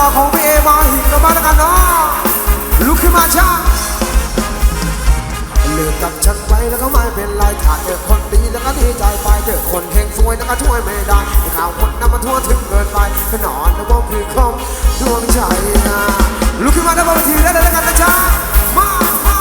ก็ของพี่เอมาหินกันมาแล้วกันเนาะลุกขึ้นมาช่างเลือกกับฉันไปแล้วก็ไม่เป็นไรถ้าเจอคนดีแล้วก็ดีใจไปเจอคนเฮงซวยแล้วก็ช่วยไม่ได้ข่าวคนนำมาทั่วถึงเกินไปนอนแล้วบอกคือคมดวงใจนะลุกขึ้นมาได้บนเวทีได้เลยแล้วกันนะจ๊ะมามา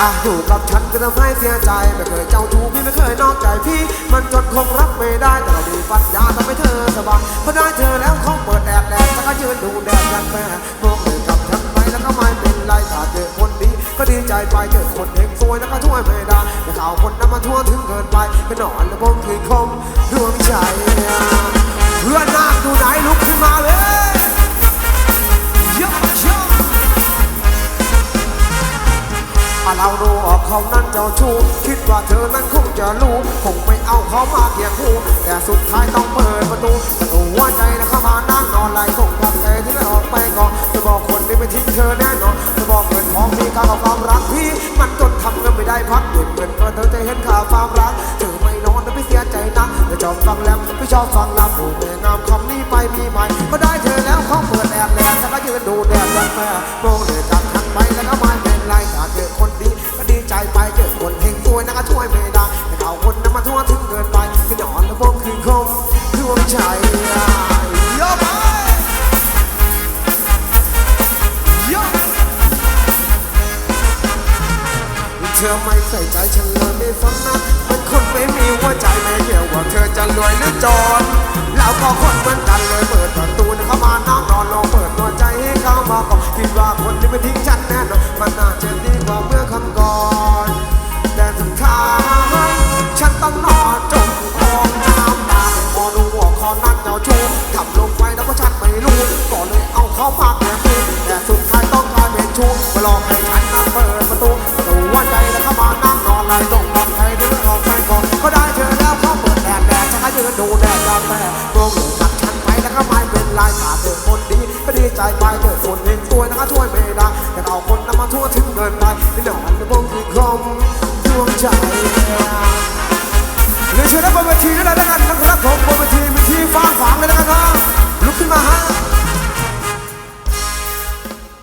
อะอยู่กับฉันก็ทำให้เสียใจไม่เคยเจ้าชู้พี่ไม่เคยนอกใจพี่ มันจนคงรับไม่ได้แต่เราดีปัญญาทำให้เธอสบายพอได้เธอแล้วเขาเปิดแดดแดดแล้วก็ยืนดูแดดยันแม่มองเลยกับฉันไปแล้วก็ไม่เป็นไรถ้าเจอคนดีก็ดีใจไปเจอคนเฮงซวยแล้วก็ช่วยไม่ได้แต่ข่าวคนนั้นมาทั่วถึงเกินไปเปนอนแล้วบงคือคม อะเราดูออกเขานั้นเจ้าชู้คิดว่าเธอนั้นคงจะรู้คงไม่เอาเขามาเคียงคู่แต่สุดท้ายต้องเปิดประตูประตูหัวใจนะเข้ามานั่งนอนไหลส่งพักใจที่ได้ออกไปก่อนจะบอกคนที่ไม่ทิ้งเธอแน่นอนจะบอกเงินทองมีค่ากับความรักพี่ มันจนทำเงินไม่ได้พักเด็กเงินเพราะเธอจะเห็นค่าความรักเธอไม่นอนนะไม่เสียใจนะไม่ชอบฟังแล้วไม่ชอบฟังลำโอ้แม่งามคำนี้ไปมีใหม่ก็ได้เธอแล้วเขาเปิดแอบแลฉันก็ยืนดูแดดยันแม่มองเลยจากทันไปแล้ว วยนะก็ช่วยไม่ได้แต่เขาคนนั้นมาทั่วถึงเกินไปที่นอนแล้วพวกคืนคมดวงใจเยอะไปเยอะเธอไม่ใส่ใจฉันเลยไม่ฟังนะมันคนไม่มีหัวใจไม่เกี่ยวว่าเธอจะรวยหรือจนแล้วก็คนเหมือนกันเลยเปิดประตูเข้ามานั่งนอนลองเปิดหัวใจให้เขามาก่อนคิดว่าคนที่ไม่ทิ้งฉัน ทำลงไปแล้วก็ฉันไม่รู้ก็เลยเอาเขามาแกล้งดูแต่สุดท้ายต้องกลายเป็นชู้มาหลอกให้ฉันนั่งเปิดประตูประตูหัวใจแล้วเข้ามานั่งนอนไหลตรงบังใครเดินออกไปก่อนก็ได้เธอแล้วเขาเปิดแดดแดดฉันก็ยืนดูแดดยามแม่โปร่งเลยกับฉันไปแล้วก็ไม่เป็นไรขาดเธอคนดีก็ดีใจไปเธอคนเองตัวนะก็ช่วยไม่ได้แต่เอาคนนั้นมาทั่วถึงเกินไปที่นอนแล้วบงคือคมดวงใจเรียนเชิญได้บนเวทีด้วยนะแล้วกันนะครับผมบนเวทีมีที่ฟ้างฝางเลยนะ ค